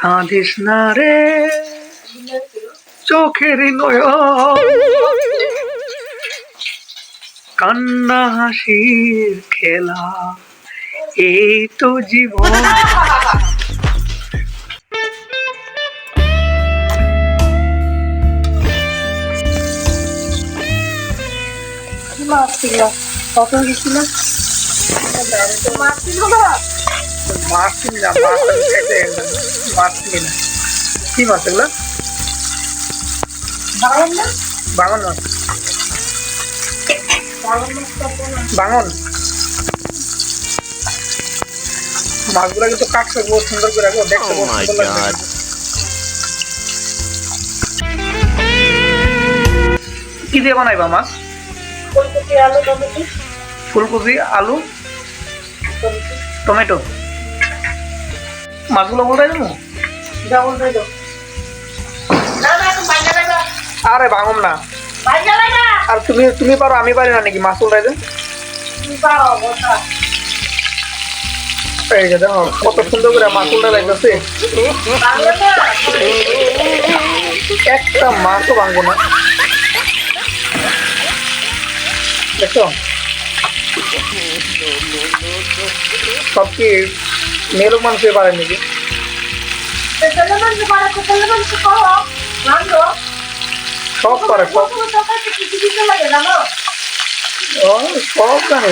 কাঁদিস না রে। চোখের নয় কান্না হাসির খেলা এই তো জীবন। কি মাছ ছিল কত গেছিল? মাছ ছিল না মাছ কিনি না মাছ কিনি না কি মাছ এগুলো বাঙন মাছ বাঙন মাছগুলো কিন্তু কাটছে বহুত সুন্দর করে গো দেখতে Oh বহুত সুন্দর লাগছে। কি দিয়ে বানাইবা মাছ? ফুলকপি আলু টমেটো। ফুলকপি আলু টমেটো। মাছগুলো বলতে দেবো আরে ভাঙম না। আর তুমি তুমি পারো আমি পারি না নাকি? মাছ পারো বসা। এই যে দেখো কত সুন্দর করে মাছ উল্টাই লাগতেছে। একটা মাছও ভাঙবো না। দেখছ? সব কি তেলে মাংস করো মাংস সব পারে সব। লাগে ও সব জানে।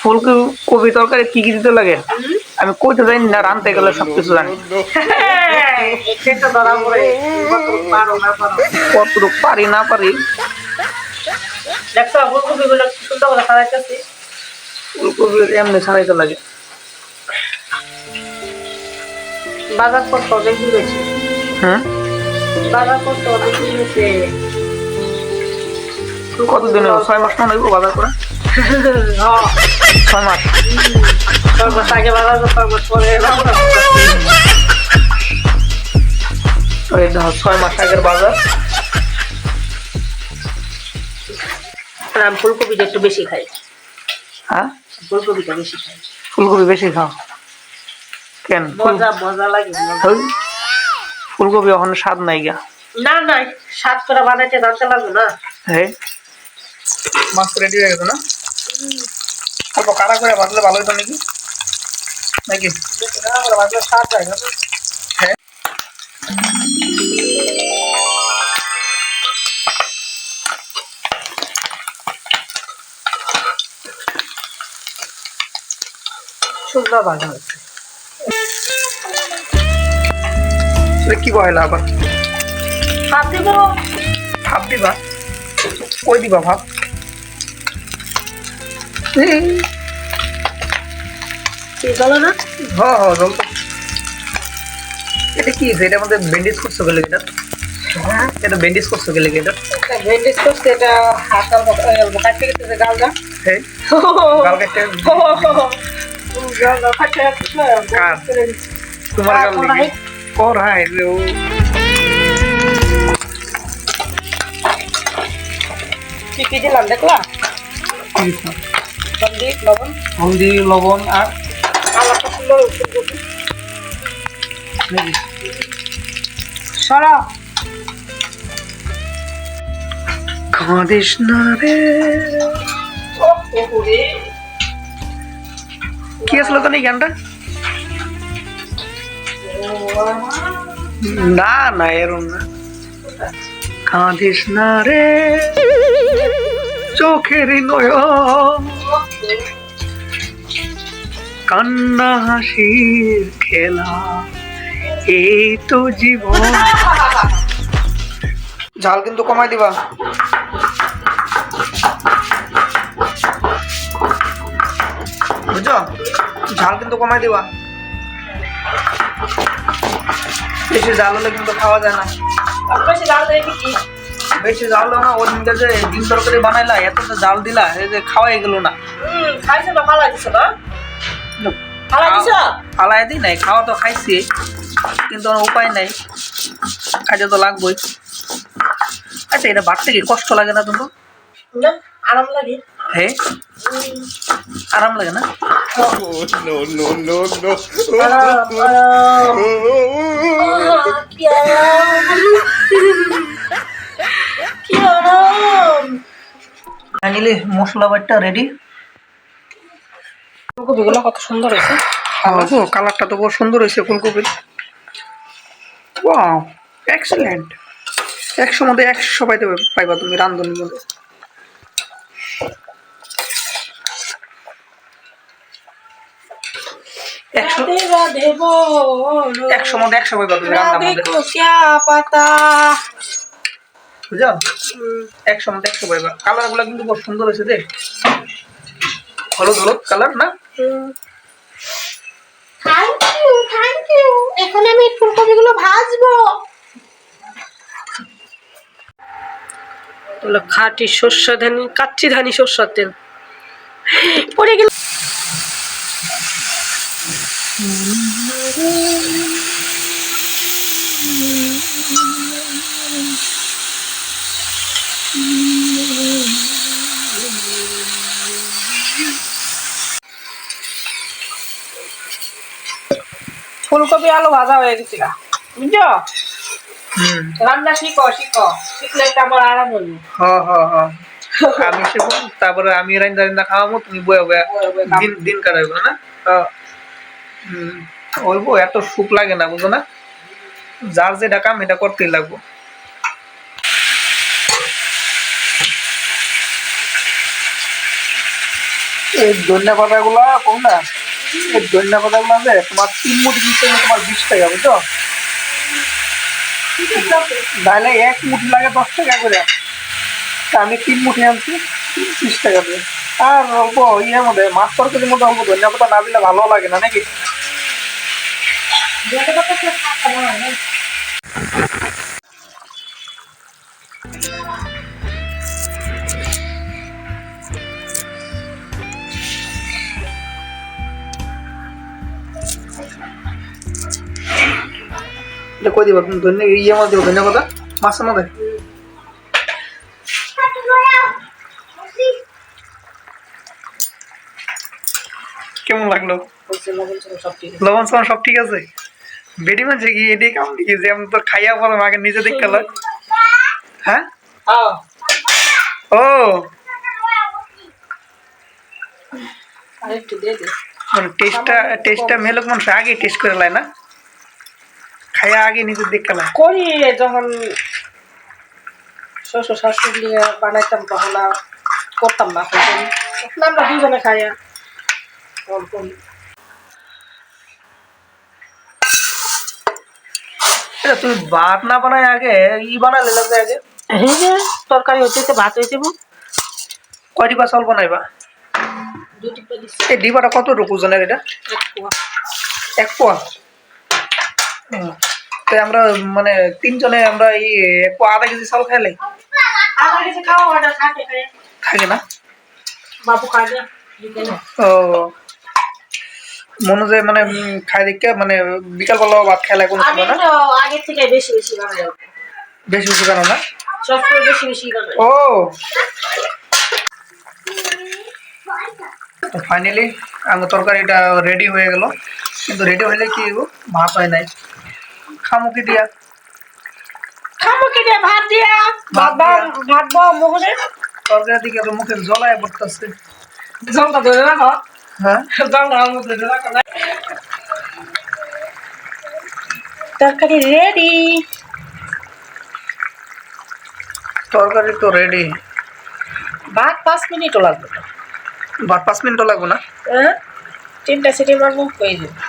ফুলকপি কপি তরকারি কি কি দিতে লাগে? আমি কইতে জানি না রানতে গেলে সব কিছু জানি। সেটা ধরা পড়ে কত পারো না পারো কতটুকু পারি না পারি ফুলকপি এমনি লাগে। বাজার করতে অনেক দূর হয়েছে হ্যাঁ? বাজার করতে অনেক দূর হয়েছে কতদিন? ছয় মাস মনে হইব বাজার করে? ছয় মাস। আগে বাজার ছয় মাস পরে বাজার করতে। ওই দেখো ছয় মাস আগের বাজার আমি ফুলকপিটা একটু বেশি খাই হ্যাঁ? ফুলকপিটা বেশি খাই ফুলকপি বেশি খাও। কেন? মজা মজা লাগে ফুলকপি ওখানে স্বাদ নাই গা। না না স্বাদ করে বানাইতে জানতে লাগবে না। হ্যাঁ মাছ রেডি হয়ে গেছে না? অল্প কারা করে ভাজলে ভালো হতো নাকি? নাকি? সুন্দর হচ্ছে কি কয়লা আবার? হাত দিব? ভাব দিবা। কই দিবা ভাব? কি বলো না? হ হ জল এটা কি এটা আমাদের ব্যান্ডেজ করছ গেলে এটা? হ্যাঁ। এটা ব্যান্ডেজ করছ গেলে এটা? ভেন্ডিস করছে এটা হাত অল্প অল্প কাটতে গেছে গালটা। হ্যাঁ। গাল কাটতে গালটা কাটতে তোমার গাল কর ও। কি কি দিলাম দেখলা? কি দিছো? হলদি লবণ। হলদি লবণ আর কালারটা সুন্দর ফুলকপি নাকি? সরা কাঁদিস না রে কি আসলো তো এই গানটা না না এরম না কাঁদিস না রে চোখের নয় কান্না হাসির খেলা। এই তো জীবন। ঝাল কিন্তু কমাই দিবা। বুঝছ? ঝাল কিন্তু কমাই দিবা। বেশি জাল হলে কিন্তু খাওয়া যায় না। বেশি জাল হলো না ওই দিনকে যে ডিম তরকারি বানাইলা এত জাল দিলা এই যে খাওয়াই গেল না। খাইছো না ফালাই দিছো না ফালাই দিছো? ফালাই দিই নাই খাওয়া তো খাইছি কিন্তু আমার উপায় নাই। কাজে তো লাগবেই। আচ্ছা এটা বাড়তে কি কষ্ট লাগে না তোমার? না আরাম লাগে। হ্যাঁ আরাম লাগে না? আরাম ফাইনালি মশলা বাটটা রেডি ফুলকপিগুলো কত সুন্দর হয়েছে। কালারটা তো বহু সুন্দর হয়েছে ফুলকপির ওয়াও এক্সেলেন্ট একশো মধ্যে একশো পাইতে পাইবা তুমি রান্ধনির মধ্যে। একশো মধ্যে একশো পাইবা তুমি পাতা। বুঝছ? একশো মধ্যে একশো পাইবা। কালারগুলো কিন্তু খুব সুন্দর হয়েছে দেখ হলুদ হলুদ কালার না? থ্যাংক ইউ থ্যাংক ইউ এখন আমি ফুলকপিগুলো ভাজবো। হলো খাঁটি শস্য ধানি কাচ্চি ধানি সর্ষের তেল। পড়ে গেল। ফুলকপি আলু ভাজা হয়ে গেছিল। বুঝছ? হুম। রান্না শিখো শিখো। শিখলে আরাম আমি শিখব তারপরে আমি রান্না রান্না খাওয়াবো তুমি বয়া বয়া। দিন দিন কাটাইবো না। ওইবো এত সুখ লাগে না বুঝো না? যার যেটা কাম এটা করতেই লাগবো। এই ধন্যা পাতা গুলা কোন না? ধন্যা তোমার তিন মুটি দিচ্ছে তোমার বিশ টাকা, বুঝছ? তাহলে এক মুঠি লাগে দশ টাকা করে। আমি তিন মুঠি আনছি ত্রিশ টাকা দিয়ে আর অল্প ইয়ের মধ্যে, মাছ তরকারির মধ্যে অল্প ধনিয়া পাতা না দিলে ভালো লাগে না, নাকি? এটা কই দিবা? ধনিয়া ইয়ে মধ্যে দিবা ধনিয়া পাতা মাছের মধ্যে কেমন লাগল? লবণ সবন সব ঠিক আছে। বেডি মাঝে কি এটাই কাম কি যে আমি তো খাইয়া বললাম আগে নিজে দেখতে লাগ হ্যাঁ? ও। দিয়ে দে। মানে টেস্টটা টেস্টটা মেলক মানুষ আগে টেস্ট করে লাই না? খাইয়া আগে নিজে দেখতে লাই করি যখন শ্বশুর শাশুড়ি বানাইতাম তখন আর করতাম না। এখন আমরা দুজনে খাই আর এটা তুমি ভাত না বানায় আগে ই বানালে লাগবে আগে? এই যে তরকারি হচ্ছে ভাত হয়েছে কয় ডিবা চাউল বানাইবা? এই ডিবাটা কতটুকু ওজনের এটা? এক পোয়া। এক পোয়া? হুম। তাই আমরা মানে তিনজনে আমরা এই এক পোয়া আধা কেজি চাউল খাইলে আমার কাছে খাওয়া হয় না থাকে খাই থাকে না বাবু খায় না বিকেলে। ও মনে যায় মানে উম, খাই দেখে মানে বিকালবেলা ভাত খেলা কোনো আমি সময় না তো আগের থেকে বেশি বেশি বানাই বেশি বেশি কেন না সবসময় বেশি বেশি বানাই ও ফাইনালি আমার তরকারিটা রেডি হয়ে গেল কিন্তু রেডি হইলে কি হইব? ভাত হয় নাই খামুকি দিয়া। খাব কি দিয়ে ভাত দিয়া। ভাত ভাত বা- ভাত বাও মুখে। তরকারি দিকে তো মুখে জলায় পড়তেছে। জলটা ধরে রাখো। হ্যাঁ? জলটা আমার ধরে রাখো। তরকারি রেডি তরকারি তো রেডি ভাত পাঁচ মিনিটও লাগবে। ভাত পাঁচ মিনিটও লাগবো না? হ্যাঁ? তিনটা সিটি মারবো হয়ে যাবে।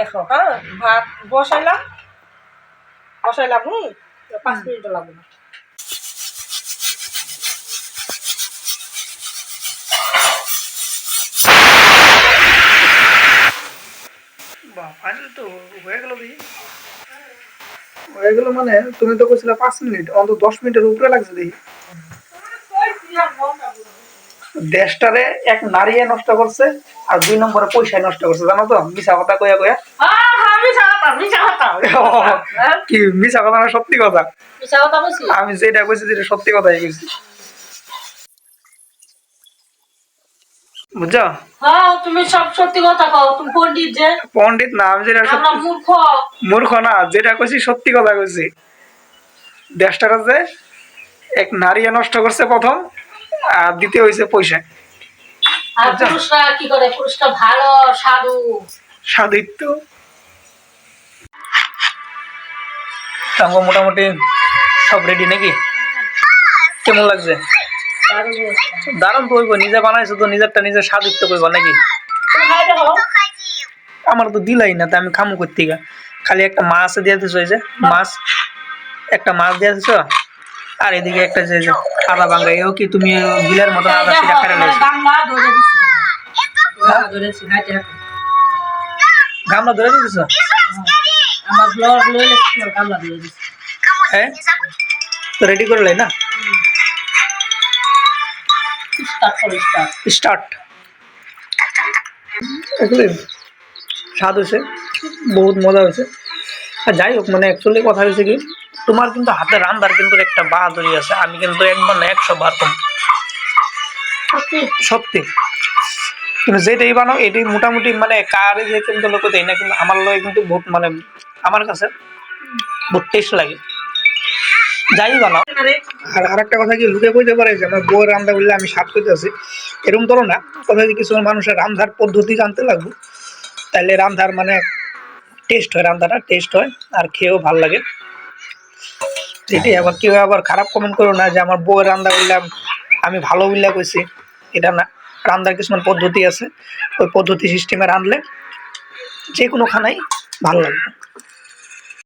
দেখো হ্যাঁ ভাত বসাইলাম। বসাইলাম হুম পাঁচ মিনিটও লাগবে না। বাহ ফাইনাল তো হয়ে গেল হয়ে গেল মানে তুমি তো কইছিলে পাঁচ মিনিট অন্তত দশ মিনিটের উপরে লাগছে দেখি। দেশটারে এক নারী নষ্ট করছে আর দুই নম্বরে পয়সায় নষ্ট করছে জানো তো? মিশা কথা কয়া কয়া হ্যাঁ? কি মিশা কথা না সত্যি কথা? আমি যেটা কইছি যেটা সত্যি কথাই কইছি। বুঝছ? হ্যাঁ তুমি সব সত্যি কথা কও তুমি পণ্ডিত যে। পণ্ডিত না আমি যেটা সত্যি মূর্খ। মূর্খ না যেটা কইছি সত্যি কথা কইছি। দেশটার যে এক নারী নষ্ট করছে প্রথম আর দ্বিতীয় হয়েছে পয়সা। আর। পুরুষরা কি করে? পুরুষটা ভালো সাধু। সাদিত্য তাঙ্গ মোটামুটি সব রেডি নাকি? কেমন লাগছে? দারুণ। দারুণ নিজে বানাইছো তো নিজেরটা নিজে সাদিত্য কইব নাকি? আমার তো দিলাই না তা আমি খামু করতে গা খালি একটা মাছ দিয়ে দিছো এই যে মাছ। একটা মাছ দিয়ে দিছো আর এদিকে একটা যে যে আদা বাঙ্গা এও কি তুমি বিলের মতো এই আদা দেখো, সিটা ফেলে তোমার নিয়েছো গামলা ধরে দিছি। গামলা ধরেছি খাইতে দেখো। গামলা ধরে দিয়েছ? আমার ব্লগ লইলে তোমার গামলা ধরে দিছি। হ্যাঁ? তো রেডি করলে না? স্টার্ট করো স্টার্ট স্টার্ট আসলে স্বাদ হয়েছে বহুত মজা হয়েছে। আর যাই হোক মানে অ্যাকচুয়ালি কথা হয়েছে কি তোমার কিন্তু হাতে রান্নার কিন্তু একটা বাহাদুরি আছে আমি কিন্তু একবার না একশো বার কম। সত্যি? কিন্তু যেটাই বানাও এটাই মোটামুটি মানে কারে যে কিন্তু লোক দেয় না কিন্তু আমার লগে কিন্তু বহুত মানে আমার কাছে বহুত টেস্ট লাগে। যাই বানাও আরে আর আরেকটা কথা কি লুকে কইতে পারে যে আমার বউয়ের রান্না বললে আমি স্বাদ করতেছি এরকম তো না কথা কিছু মানুষের রান্নার পদ্ধতি জানতে লাগবে তাহলে রান্নার মানে টেস্ট হয়, রান্নাটা টেস্ট হয় আর খেয়েও ভালো লাগে। এটাই, আবার কেউ আবার খারাপ কমেন্ট করো না যে আমার বউয়ের রান্না করলাম, আমি ভালো বললে কইছি। এটা না, রান্নার কিছুমান পদ্ধতি আছে। ওই পদ্ধতি সিস্টেমে রাঁধলে যে কোনো খানাই ভালো লাগবে।